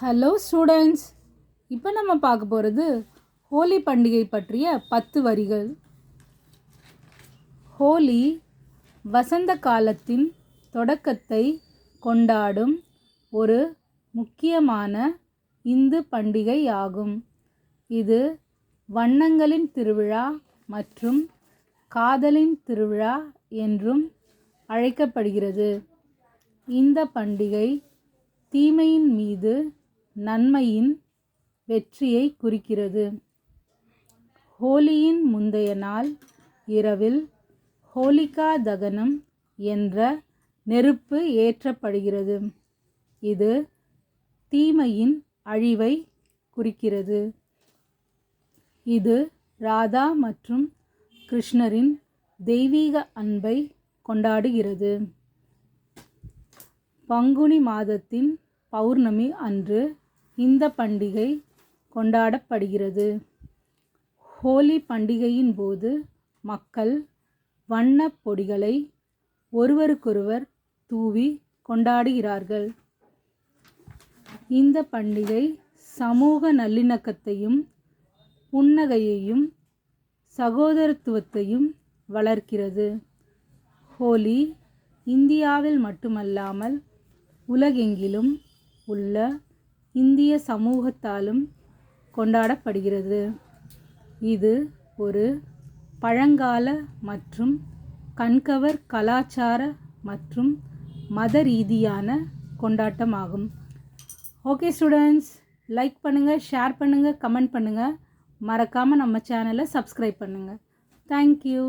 Hello students இப்போ நம்ம பார்க்க போகிறது ஹோலி பண்டிகை பற்றிய பத்து வரிகள். ஹோலி வசந்த காலத்தின் தொடக்கத்தை கொண்டாடும் ஒரு முக்கியமான இந்து பண்டிகை ஆகும். இது வண்ணங்களின் திருவிழா மற்றும் காதலின் திருவிழா என்றும் அழைக்கப்படுகிறது. இந்த பண்டிகை தீமையின் மீது நன்மையின் வெற்றியை குறிக்கிறது. ஹோலியின் முந்தைய நாள் இரவில் ஹோலிகா தகனம் என்ற நெருப்பு ஏற்றப்படுகிறது. இது தீமையின் அழிவை குறிக்கிறது. இது ராதா மற்றும் கிருஷ்ணரின் தெய்வீக அன்பை கொண்டாடுகிறது. பங்குனி மாதத்தின் பௌர்ணமி அன்று இந்த பண்டிகை கொண்டாடப்படுகிறது. ஹோலி பண்டிகையின் போது மக்கள் வண்ணப் பொடிகளை ஒருவருக்கொருவர் தூவி கொண்டாடுகிறார்கள். இந்த பண்டிகை சமூக நல்லிணக்கத்தையும் புன்னகையையும் சகோதரத்துவத்தையும் வளர்க்கிறது. ஹோலி இந்தியாவில் மட்டுமல்லாமல் உலகெங்கிலும் உள்ள இந்திய சமூகத்தாலும் கொண்டாடப்படுகிறது. இது ஒரு பழங்கால மற்றும் கண்கவர் கலாச்சார மற்றும் மத ரீதியான கொண்டாட்டமாகும். ஓகே ஸ்டூடெண்ட்ஸ் லைக் பண்ணுங்கள் ஷேர் பண்ணுங்கள் கமெண்ட் பண்ணுங்கள் மறக்காமல் நம்ம சேனலை சப்ஸ்கிரைப் பண்ணுங்கள் தேங்க்யூ.